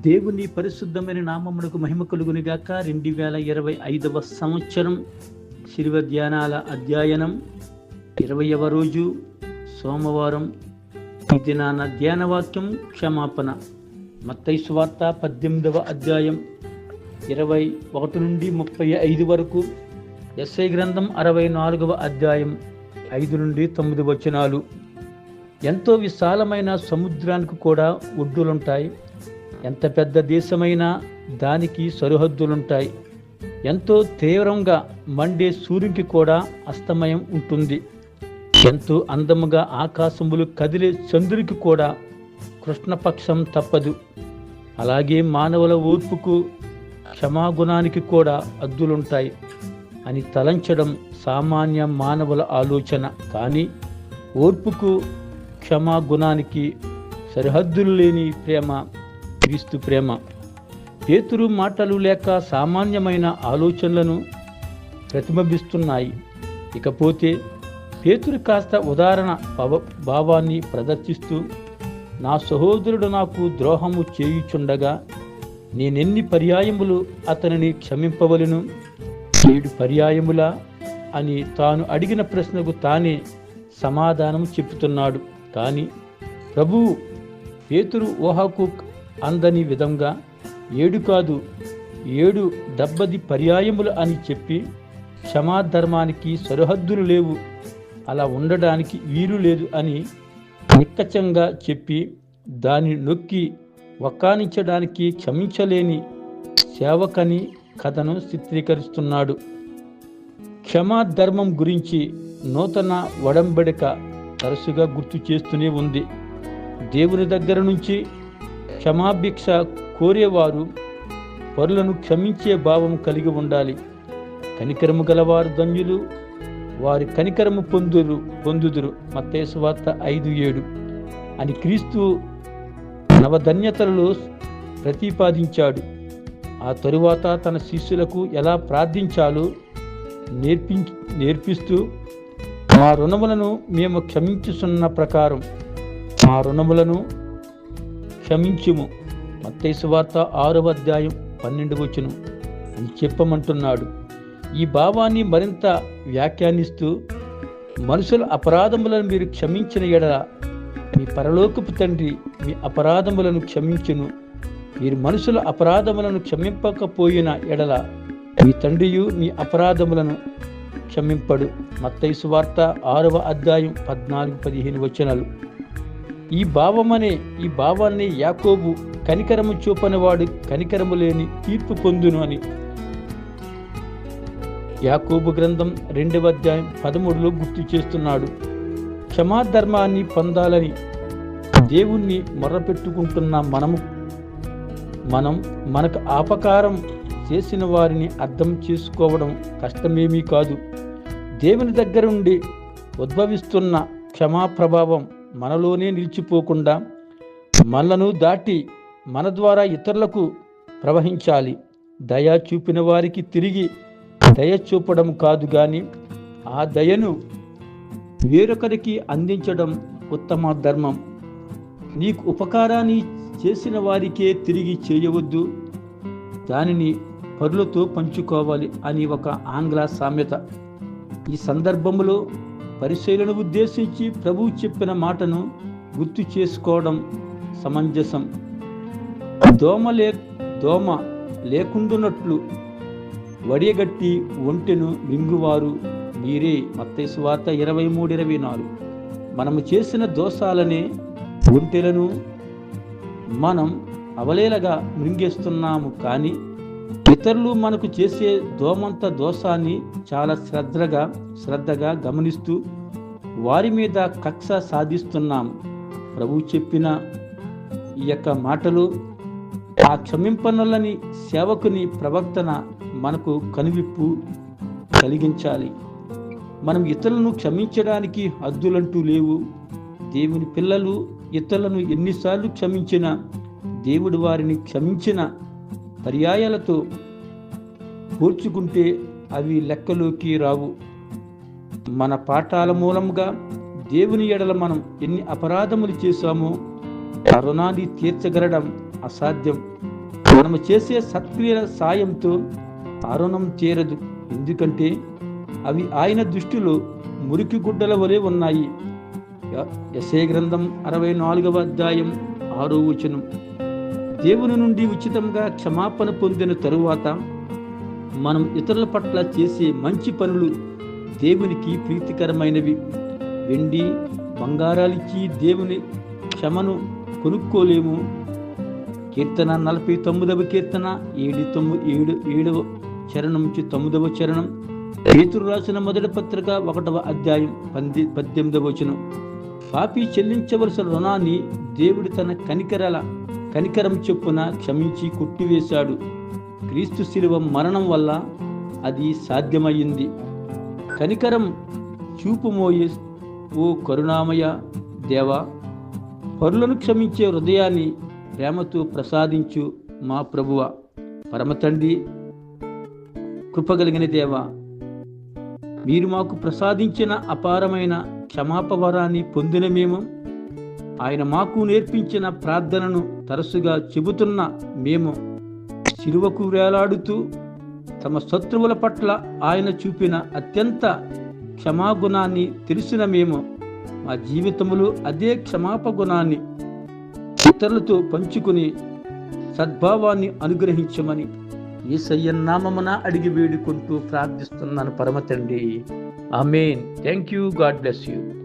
దేవుని పరిశుద్ధమైన నామమునకు మహిమ కలుగునిగాక. రెండు వేల ఇరవై ఐదవ సంవత్సరం శిలువ ధ్యానాల అధ్యయనం. ఇరవయవ రోజు సోమవారం. ఈ దినాన ధ్యానవాక్యం క్షమాపణ. మత్తైసు వార్త పద్దెనిమిదవ అధ్యాయం ఇరవై ఒకటి నుండి ముప్పై ఐదు వరకు. ఎస్ఐ గ్రంథం అరవై నాలుగవ అధ్యాయం ఐదు నుండి తొమ్మిది వచనాలు. ఎంతో విశాలమైన సముద్రానికి కూడా ఒడ్డులుంటాయి. ఎంత పెద్ద దేశమైనా దానికి సరిహద్దులుంటాయి. ఎంతో తీవ్రంగా మండే సూర్యునికి కూడా అస్తమయం ఉంటుంది. ఎంతో అందముగా ఆకాశములు కదిలే చంద్రునికి కూడా కృష్ణపక్షం తప్పదు. అలాగే మానవుల ఓర్పుకు క్షమాగుణానికి కూడా అద్దులుంటాయి అని తలంచడం సామాన్య మానవుల ఆలోచన. కానీ ఓర్పుకు క్షమాగుణానికి సరిహద్దులు లేని ప్రేమ క్రీస్తు ప్రేమ. పేతురు మాటలు లేక సామాన్యమైన ఆలోచనలను ప్రతిబింబిస్తున్నాయి. ఇకపోతే పేతురు కాస్త ఉదాహరణ భావాన్ని ప్రదర్శిస్తూ నా సహోదరుడు నాకు ద్రోహము చేయుచుండగా నేనెన్ని పర్యాయములు అతనిని క్షమింపవలను? ఏడు పర్యాయములా? అని తాను అడిగిన ప్రశ్నకు తానే సమాధానం చెప్తున్నాడు కానీ ప్రభువు పేతురు ఊహకు అందని విధంగా ఏడు కాదు ఏడు డెబ్బది పర్యాయములు అని చెప్పి క్షమాధర్మానికి సరిహద్దులు లేవు అలా ఉండడానికి వీలు లేదు అని నిక్కచంగా చెప్పి దాన్ని నొక్కి వక్కానించడానికి క్షమించలేని సేవకని కథను చిత్రీకరిస్తున్నాడు. క్షమాధర్మం గురించి నూతన వడంబడిక తరచుగా గుర్తు చేస్తూనే ఉంది. దేవుని దగ్గర నుంచి క్షమాభిక్ష కోరేవారు పరులను క్షమించే భావం కలిగి ఉండాలి. కనికరము గలవారు ధన్యులు వారి కనికరము పొందురు పొందుదురు. మత్తేశ్వార్త ఐదు ఏడు. అని క్రీస్తు నవధన్యతలలో ప్రతిపాదించాడు. ఆ తరువాత తన శిష్యులకు ఎలా ప్రార్థించాలో నేర్పి నేర్పిస్తూ మా రుణములను మేము క్షమించుతున్న ప్రకారం మా రుణములను క్షమించుము. మత్తైసు వార్త ఆరవ అధ్యాయం పన్నెండు వచ్చును అని చెప్పమంటున్నాడు. ఈ భావాన్ని మరింత వ్యాఖ్యానిస్తూ మనుషుల అపరాధములను మీరు క్షమించిన ఎడల మీ పరలోకపు తండ్రి మీ అపరాధములను క్షమించును. మీరు మనుషుల అపరాధములను క్షమింపకపోయిన ఎడల మీ తండ్రియు మీ అపరాధములను క్షమింపడు. మత్తైసు వార్త ఆరవ అధ్యాయం పద్నాలుగు పదిహేను వచనాలు. ఈ భావమనే ఈ భావాన్ని యాకోబు కనికరము చూపనివాడు కనికరము లేని తీర్పు పొందును అని. యాకోబు గ్రంథం రెండవ అధ్యాయం పదమూడులో గుర్తు చేస్తున్నాడు. క్షమాధర్మాన్ని పొందాలని దేవుణ్ణి మొర్రపెట్టుకుంటున్న మనము మనం మనకు ఆపకారం చేసిన వారిని అర్థం చేసుకోవడం కష్టమేమీ కాదు. దేవుని దగ్గర నుండి ఉద్భవిస్తున్న క్షమా ప్రభావం మనలోనే నిలిచిపోకుండా మనలను దాటి మన ద్వారా ఇతరులకు ప్రవహించాలి. దయ చూపిన వారికి తిరిగి దయ చూపడం కాదు కానీ ఆ దయను వేరొకరికి అందించడం ఉత్తమ ధర్మం. నీకు ఉపకారాన్ని చేసిన వారికే తిరిగి చేయవద్దు. దానిని పరులతో పంచుకోవాలి అని ఒక ఆంగ్ల సామెత. ఈ సందర్భంలో పరిశీలను ఉద్దేశించి ప్రభువు చెప్పిన మాటను గుర్తు చేసుకోవడం సమంజసం. దోమ లే దోమ లేకుండునట్లు వడియగట్టి ఒంటెను మింగువారు మీరే. మత్తైసు వార్త ఇరవై మూడు ఇరవై నాలుగు. మనము చేసిన దోషాలనే ఒంటెలను మనం అవలేలగా మృంగేస్తున్నాము కానీ ఇతరులు మనకు చేసే దోమంత దోషాన్ని చాలా శ్రద్ధగా శ్రద్ధగా గమనిస్తూ వారి మీద కక్ష సాధిస్తున్నాం. ప్రభు చెప్పిన ఈ యొక్క మాటలు ఆ క్షమింపనులని సేవకుని ప్రవర్తన మనకు కనువిప్పు కలిగించాలి. మనం ఇతరులను క్షమించడానికి హద్దులంటూ లేవు. దేవుని పిల్లలు ఇతరులను ఎన్నిసార్లు క్షమించినా దేవుడు వారిని క్షమించిన పర్యాయాలతో పోల్చుకుంటే అవి లెక్కలోకి రావు. మన పాఠాల మూలంగా దేవుని ఎడల మనం ఎన్ని అపరాధములు చేశామో ఆ రుణాన్ని తీర్చగలడం అసాధ్యం. మనము చేసే సత్క్రియల సాయంతో అరుణం చేరదు. ఎందుకంటే అవి ఆయన దృష్టిలో మురికి గుడ్డల వలె ఉన్నాయి. యశే గ్రంథం అరవై నాలుగవ అధ్యాయం ఆరో వచనం. దేవుని నుండి ఉచితంగా క్షమాపణ పొందిన తరువాత మనం ఇతరుల పట్ల చేసే మంచి పనులు దేవునికి ప్రీతికరమైనవి. వెండి బంగారాలిచ్చి దేవుని క్షమను కొనుక్కోలేము. కీర్తన నలభై తొమ్మిదవ కీర్తన ఏడు తొమ్మిది ఏడు ఏడవ చరణం నుంచి తొమ్మిదవ చరణం. పేతురు రాసిన మొదటి పత్రిక ఒకటవ అధ్యాయం పంది పద్దెనిమిదవ వచనం. పాపి చెల్లించవలసిన రుణాన్ని దేవుడు తన కనికరల కనికరం చొప్పున క్షమించి కొట్టివేశాడు. క్రీస్తు శిలువ మరణం వల్ల అది సాధ్యమయ్యింది. కనికరం చూపుమోయే ఓ కరుణామయ దేవ పరులను క్షమించే హృదయాన్ని ప్రేమతో ప్రసాదించు మా ప్రభువ. పరమతండ్రి కృపగలిగిన దేవ మీరు మాకు ప్రసాదించిన అపారమైన క్షమాపవరాన్ని పొందిన మేము ఆయన మాకు నేర్పించిన ప్రార్థనను తరచుగా చెబుతున్న మేము శిలువకు వేలాడుతూ తమ శత్రువుల పట్ల ఆయన చూపిన అత్యంత క్షమాగుణాన్ని తెలిసిన మేము మా జీవితములు అదే క్షమాప గుణాన్ని ఇతరులతో పంచుకుని సద్భావాన్ని అనుగ్రహించమని ఈ నామమున అడిగి వేడుకుంటూ ప్రార్థిస్తున్నాను పరమ తండ్రి amen. Thank you God bless you